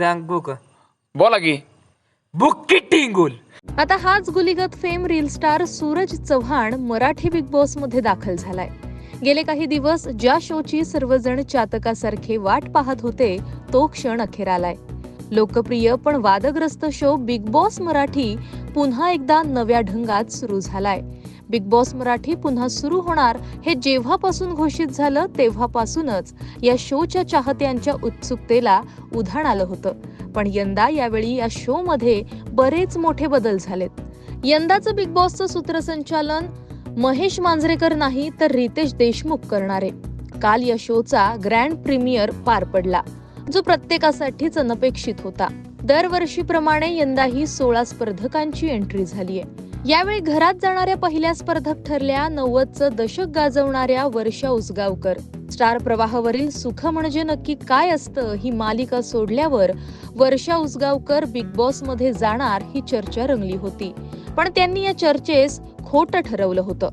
सांगू का बोला की. बुक्की टिंगुल आता हाच गुलीगत fame reel star Suraj Chavan Marathi big बॉसमध्ये दाखल झालाय. गेले काही दिवस ज्या शोची सर्वजण चातकासारखे वाट पाहत होते तो क्षण अखेर आलाय. लोकप्रिय पण वादग्रस्त शो बिग बॉस मराठी पुन्हा एकदा नव्या ढंगात सुरू झालाय. बिग बॉस मराठी पुन्हा सुरू होणार हे जेव्हापासून घोषित झालं तेव्हापासूनच. या शोच्या चाहत्यांच्या उत्सुकतेला उधाण आलं होतं. पण यंदा यावेळी या शो मध्ये बरेच मोठे बदल झालेत. यंदाचं बिग बॉसचं सूत्रसंचालन महेश मांजरेकर नाही तर रितेश देशमुख करणारे. काल या शोचा ग्रँड प्रीमियर पार पडला जो प्रत्येकासाठीच अनपेक्षित होता. दरवर्षीप्रमाणे यंदाही सोळा स्पर्धकांची एंट्री झालीय. यावेळी घरात जाणाऱ्या पहिल्या स्पर्धक ठरल्या नव्वदचं दशक गाजवणाऱ्या वर्षा उसगावकर. स्टार प्रवाहावरील सुख म्हणजे नक्की काय असतं ही मालिका सोडल्यावर वर्षा उसगावकर बिग बॉसमध्ये जाणार ही चर्चा रंगली होती. पण त्यांनी या चर्चेस खोटं ठरवलं होतं.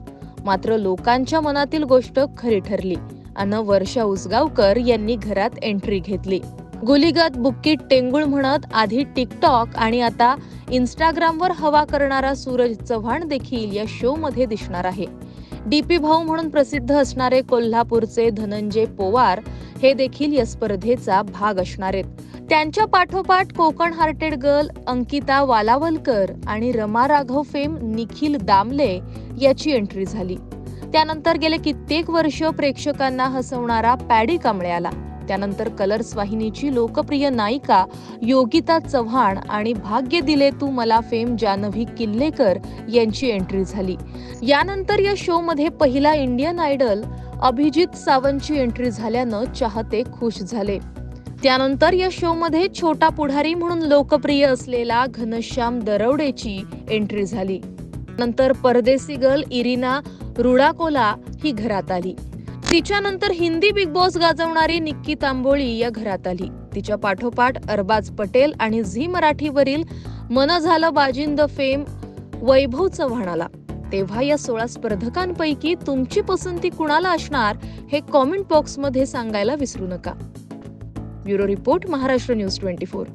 मात्र लोकांच्या मनातील गोष्ट खरी ठरली. अन वर्षा उसगावकर यांनी घरात एंट्री घेतली. गुलिगत बुक्कीट टेंगुळ म्हणत आधी टिकटॉक आणि आता इंस्टाग्रामवर हवा करणारा सूरज चव्हाण देखील या शो मध्ये दिसणार आहे. डीपी भाऊ म्हणून प्रसिद्ध असणारे कोल्हापूरचे धनंजय पोवार हे देखील या स्पर्धेचा भाग असणार आहेत. त्यांच्या पाठोपाठ कोकण हार्टेड गर्ल अंकिता वालावलकर आणि रमा राघव फेम निखिल दामले याची एंट्री झाली. त्यानंतर गेले कित्येक वर्ष प्रेक्षकांना हसवणारा पॅडी कांबळे आला त्यानंतर कलर्स वाहिनीची लोकप्रिय नायिका योगिता चव्हाण आणि भाग्य दिले तू मला फेम जानवी किल्लेकर यांची एंट्री झाली. यानंतर या शो मध्ये पहिला इंडियन आयडल अभिजित सावंतची एंट्री झाल्यानं चाहते खुश झाले. त्यानंतर या शो मध्ये छोटा पुढारी म्हणून लोकप्रिय असलेला घनश्याम दरवडेची एंट्री झाली. नंतर परदेसी गर्ल इरिना रुडाकोला ही घरात आली. तिच्यानंतर हिंदी बिग बॉस गाजवणारी निक्की तांबोळी या घरात आली. तिच्या पाठोपाठ अरबाज पटेल आणि झी मराठीवरील मन झालं बाजिंद फेम वैभव चव्हाण आला. तेव्हा या सोळा स्पर्धकांपैकी तुमची पसंती कुणाला असणार हे कॉमेंट बॉक्समध्ये सांगायला विसरू नका. Bureau report Maharashtra news twenty four.